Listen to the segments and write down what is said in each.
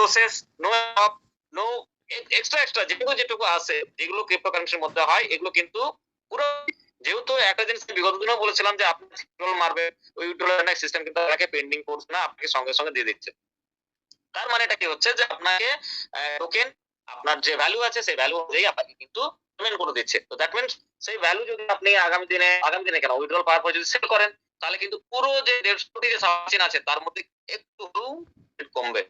Process no no extra extra যেগুলো যেটুকু আছে যেগুলো ক্রিপ্টোকারেন্সির মধ্যে হয়, এগুলো কিন্তু পুরো যেহেতু একটা জিনিস বিগত দিনেও বলেছিলাম যে আপনি উইথড্রল মারবে, ওই উইথড্রল সিস্টেম কিন্তু আপনাকে পেন্ডিং করছে না, আপনাকে সঙ্গে সঙ্গে দিয়ে দিচ্ছে। তার মানে এটা কি হচ্ছে যে আপনাকে টোকেন আপনার যে ভ্যালু আছে, সেই ভ্যালু অনুযায়ী আপনাকে কিন্তু পেমেন্ট করে দিচ্ছে। তো দ্যাট মিনস সেই ভ্যালু যদি আপনি আগামী দিনে আগামী দিনে কেন উইথড্রল পাওয়ার পর যদি সেল করেন, তাহলে কিন্তু পুরো যে দেড়শো কোটি যে সাবচিন আছে, তার মধ্যে একটু কমবে।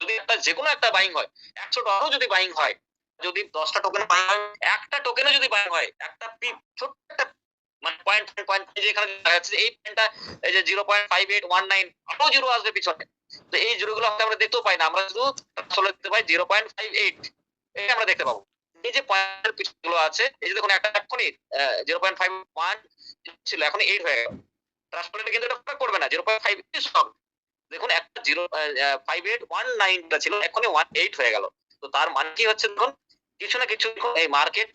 যদি একটা যে কোনো একটা বাইং হয়, একশো ডলারও যদি বাইং হয়, যদি দশটা টোকেন বাইং হয়, একটা টোকেনও যদি বাইং হয়, একটা ছোট্ট একটা মানে পয়েন্ট পয়েন্ট যাচ্ছে এই পয়েন্টটা এই যে zero point five eight one nine আরও জিরো আসবে পিছনে। তো এই আমরা দেখতেও পাই না, আমরা শুধু আসলে দেখতে পাই জিরো পয়েন্ট ফাইভ এইট এটা আমরা দেখতে পাবো। এই যে পয়েন্টের পিছগুলো আছে, এই যে দেখুন একটা এক্ষুনি জিরো পয়েন্ট ফাইভ ওয়ান ছিল এখন এইট হয়ে গেল। ট্রান্সপোর্টে কিন্তু এটা করবে না জিরো পয়েন্ট ফাইভ দেখুন একটা জিরো ফাইভ এইট ওয়ান নাইনটা ছিল, এখনই ওয়ান এইট হয়ে গেল। তো তার মানে কি হচ্ছে দেখুন, কিছু না কিছু এই মার্কেট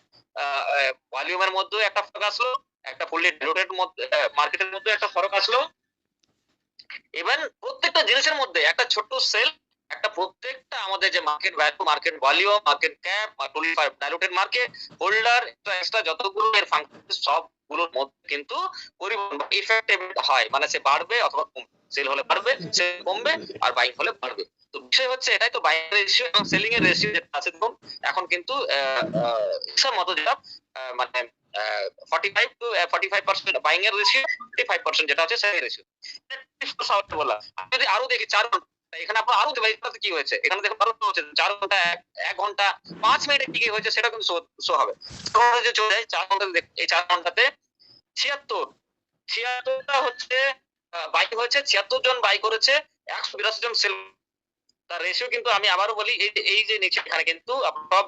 ভলিউমের মধ্যে একটা ফরক আসলো, একটা ফুললি ডিলোটেড মার্কেটের মধ্যে একটা ফরক আসলো। ইভেন প্রত্যেকটা জিনিসের মধ্যে একটা ছোট্ট সেল একটা প্রত্যেকটা আমাদের যে market value market volume market cap বা ডাইলুটেড মার্কেট হোল্ডার এক্সট্রা যতগুলো এর ফাংশন সবগুলোর মধ্যে কিন্তু পরিবর্তন ইফেক্টিভ হয়। মানে সে বাড়বে অথবা কমবে। সেল হলে বাড়বে সে কমবে আর বাইং হলে বাড়বে। তো বিষয় হচ্ছে এটাই তো বাইং রেশিও এবং সেলিং এর রেশিও যেটা আছে, দেখুন, এখন কিন্তু মতো যেটা মানে forty five to forty five percent buying এর রেশিও ফর্টি ফাইভ পার্সেন্ট যেটা আছে সেলিং রেশিও বলা যদি আরও দেখি, চার ঘণ্টা এখানে আপনার আরও কি হয়েছে? এখানে আরও হচ্ছে, চার ঘণ্টা, এক ঘণ্টা, পাঁচ হয়েছে, সেটা কিন্তু শো হবে। চলে যায় চার ঘণ্টা এই চার ঘন্টাতে ছিয়াত্তর। ছিয়াত্তরটা হচ্ছে হয়েছে, ছিয়াত্তর জন বাই করেছে, একশো বিরাশি জন সেল তার রেশিও কিন্তু আমি আবারও বলি, এই এই যে নিচে এখানে কিন্তু সব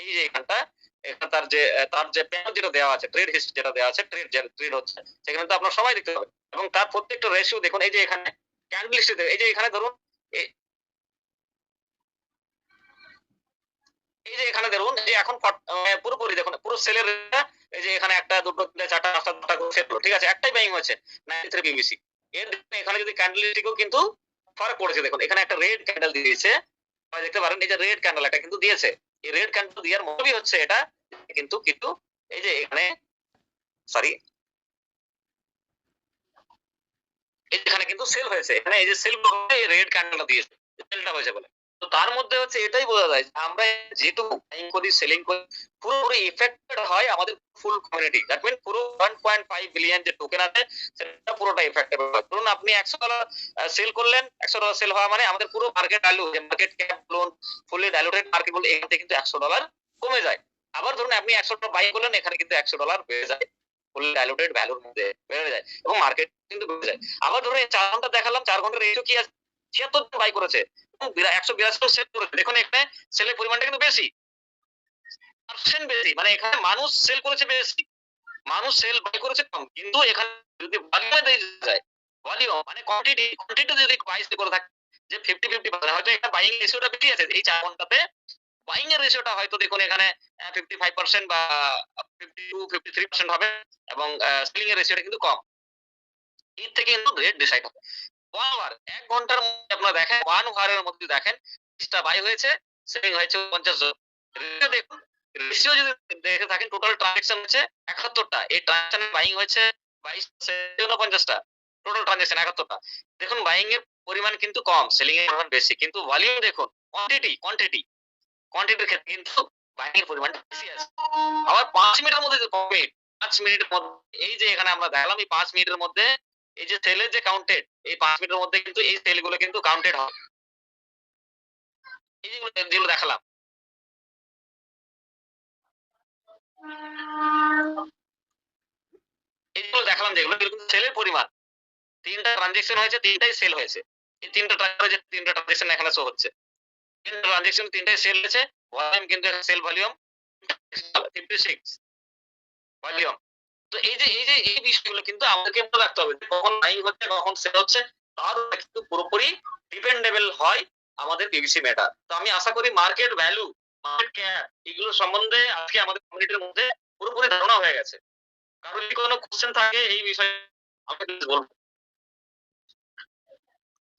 এই যে এখানটা, এখানে তার যে তার যে প্যান যেটা দেওয়া আছে ট্রেড হিস্ট্রি যেটা দেওয়া আছে ট্রেড ট্রেড হচ্ছে, সেখানে তো আপনার সবাই দেখতে পাবেন। এবং তার প্রত্যেকটা রেশিও দেখুন, এই যে এখানে ক্যান্ডেল এই যে এখানে ধরুন এই যে এখানে ধরুন যে এখন পুরোপুরি দেখুন, পুরো সেলের এই যে এখানে একটা, দুটো, তিনটা, চারটা, পাঁচটা, দশটা করে সেল ঠিক আছে? একটাই ব্যাং হয়েছে নাইন থ্রি বিবিসি এর এখানে যদি ক্যান্ডেলটিকেও কিন্তু ফারাক পড়েছে দেখুন, এখানে একটা রেড ক্যান্ডেল দিয়েছে। দেখতে পারেন, এই যে রেড ক্যান্ডেল এটা কিন্তু দিয়েছে। এই রেড ক্যান্ডেল দেওয়ার মতই হচ্ছে এটা, কিন্তু কিন্তু, এই যে এখানে সরি এখানে কিন্তু সেল হয়েছে। এখানে এই যে সেল রেড ক্যান্ডেলটা দিয়েছে। সেলটা হয়েছে বলে। তো তার মধ্যে হচ্ছে এটাই বোঝা যায় আমরা যেটুকু বাইং করি সেলিং করি, পুরোপুরি ইফেক্টেড হয় আমাদের ফুল কমিউনিটি দ্যাট মিন পুরো ওয়ান পয়েন্ট ফাইভ বিলিয়ন যে টোকেন আছে, সেটা পুরোটা ইফেক্টেড হয়। ধরুন আপনি একশো ডলার সেল করলেন, একশো ডলার সেল হওয়া মানে আমাদের পুরো মার্কেট ভ্যালু যে market cap loan fully diluted market বলে এখান থেকে কিন্তু একশো ডলার কমে যায়। আবার ধরুন আপনি একশো ডলার বাই করলেন, এখানে কিন্তু একশো ডলার বেড়ে যায়। ফুল ডাইলুটেড ভ্যালুর মধ্যে বেড়ে যায় এবং মার্কেট কিন্তু বেড়ে যায়। আবার ধরুন চার ঘণ্টা দেখালাম, চার ঘণ্টার রেশিও কি আছে? ছিয়াত্তর জন বাই করেছে। একশো বিরাশি সেল করেছে। দেখুন এখানে সেলের পরিমাণটা কিন্তু বেশি। পার্সেন্ট বেশি। মানে এখানে মানুষ সেল করেছে বেশি। মানুষ সেল বাই করেছে কম। কিন্তু এখানে যদি ভলিউমে যায় ভলিউম মানে কোয়ান্টিটি কোয়ান্টিটি যদি বাইশ করে থাকে, যে ফিফটি ফিফটি হয়তো এখানে বাইং রেশিওটা বেশি আছে। এই চার ঘন্টাতে বাইং এর রেশিওটা হয়তো দেখুন এখানে ফিফটি ফাইভ পার্সেন্ট বা fifty two fifty three percent হবে এবং সেলিং এর রেশিওটা কিন্তু কম। এর থেকে কিন্তু রেট ডিসাইড হবে। ওয়ান আওয়ার এক ঘণ্টার মধ্যে আপনারা দেখেন ওয়ান আওয়ারের মধ্যে দেখেন বিশটা বাই হয়েছে সেলিং হয়েছে পঞ্চাশ জন। দেখুন রেশিও যদি দেখে থাকেন টোটাল ট্রানজেকশন হচ্ছে একাত্তরটা। এই ট্রানজেকশন বাইং হয়েছে বাইশ পঞ্চাশটা। টোটাল ট্রানজেকশন একাত্তরটা। দেখুন বাইং এর পরিমাণ কিন্তু কম সেলিং এর পরিমাণ বেশি। কিন্তু ভলিউম দেখুন কোয়ান্টিটি কোয়ান্টিটি কোয়ান্টিটির ক্ষেত্রে কিন্তু বাইং এর পরিমাণ বেশি আছে। আবার পাঁচ মিনিটের মধ্যে কমিট পাঁচ মিনিটের মধ্যে, এই যে এখানে আমরা দেখলাম, এই পাঁচ মিনিটের মধ্যে, এই যে সেলের যে কাউন্টেড এই পাঁচ মিনিটের মধ্যে কিন্তু এই সেলগুলো কিন্তু কাউন্টেড হয় এই যেগুলো দেখালাম। এইগুলো দেখালাম, যেগুলো সেলের পরিমাণ। তিনটা ট্রানজেকশন হয়েছে, তিনটাই সেল হয়েছে। এই তিনটা ট্রানজেকশন তিনটা ট্রানজেকশন এখানে শো হচ্ছে। তিনটা ট্রানজেকশন তিনটাই সেল হয়েছে। ভলিউম কিন্তু sell volume fifty six volume তো এই যে এই যে, এই বিষয়গুলো কিন্তু আমাদেরকে মনে রাখতে হবে কখন বাইং হচ্ছে, কখন সেল হচ্ছে, তার কিন্তু পুরোপুরি ডিপেন্ডেবল হয় আমাদের পিভিসি মেটা তো আমি আশা করি মার্কেট ভ্যালু মার্কেট ক্যাপ এগুলো সম্বন্ধে আজকে আমাদের কমিউনিটির মধ্যে পুরোপুরি ধারণা হয়ে গেছে। কারণ যদি কোনো কোশ্চেন থাকে এই বিষয়ে আমাকে বলব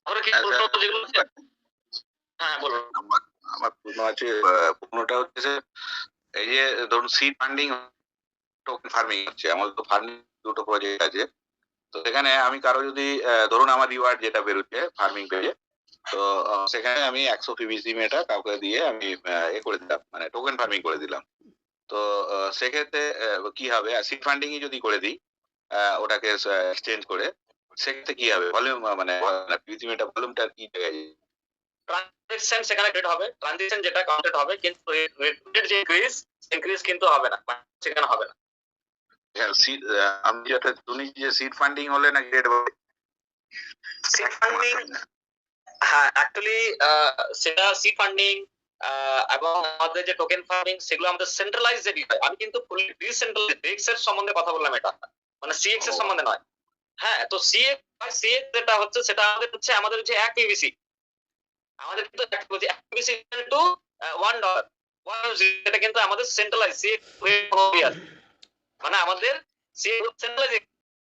আমরা কি প্রশ্ন যেগুলো হ্যাঁ বলুন। আমার প্রশ্ন আছে হচ্ছে যে, এই যে ধরুন সিড ফান্ডিং টোকেন ফার্মিং হচ্ছে তো ফার্মিং দুটো প্রজেক্ট আছে। তো সেখানে আমি কারও যদি ধরুন আমার রিওয়ার্ড যেটা বেরোচ্ছে ফার্মিং পেজে তো সেখানে আমি একশো কাউকে দিয়ে আমি এ করে দিলাম মানে টোকেন ফার্মিং করে দিলাম। তো সেক্ষেত্রে কি হবে? সিড ফান্ডিং যদি করে দিই ওটাকে এক্সচেঞ্জ করে সেক্ষেত্রে কি হবে? ভলিউম মানে পিভিসি মেটা ভলিউমটা কি জায়গায় ট্রানজেকশন সেখানে হবে ট্রানজেকশন যেটা কাউন্টেড হবে কিন্তু রেটের যে ইনক্রিজ ইনক্রিজ কিন্তু হবে না সেখানে হবে না। হ্যাঁ, seed, আমি যেটা শুনি যে সিড ফান্ডিং হলে না গ্রেড ফান্ডিং হ্যাঁ অ্যাকচুয়ালি সেটা সি ফান্ডিং এবং আমাদের যে টোকেন ফার্মিং সেগুলো আমাদের সেন্ট্রালাইজ যে বিষয় আমি কিন্তু ফুলি ডিসেন্ট্রালাইজ ডেক্স এর সম্বন্ধে কথা বললাম এটা। মানে সিএক্স এর সম্বন্ধে নয়। হ্যাঁ তো সিএক্স সিএক্স যেটা হচ্ছে সেটা আমাদের হচ্ছে আমাদের হচ্ছে এক পিভিসি আমাদের কিন্তু বলছি পিভিসি টু ওয়ান ওয়ান এটা কিন্তু আমাদের সেন্ট্রালাইজ সিএক্স মানে আমাদের সেন্ট্রালাইজ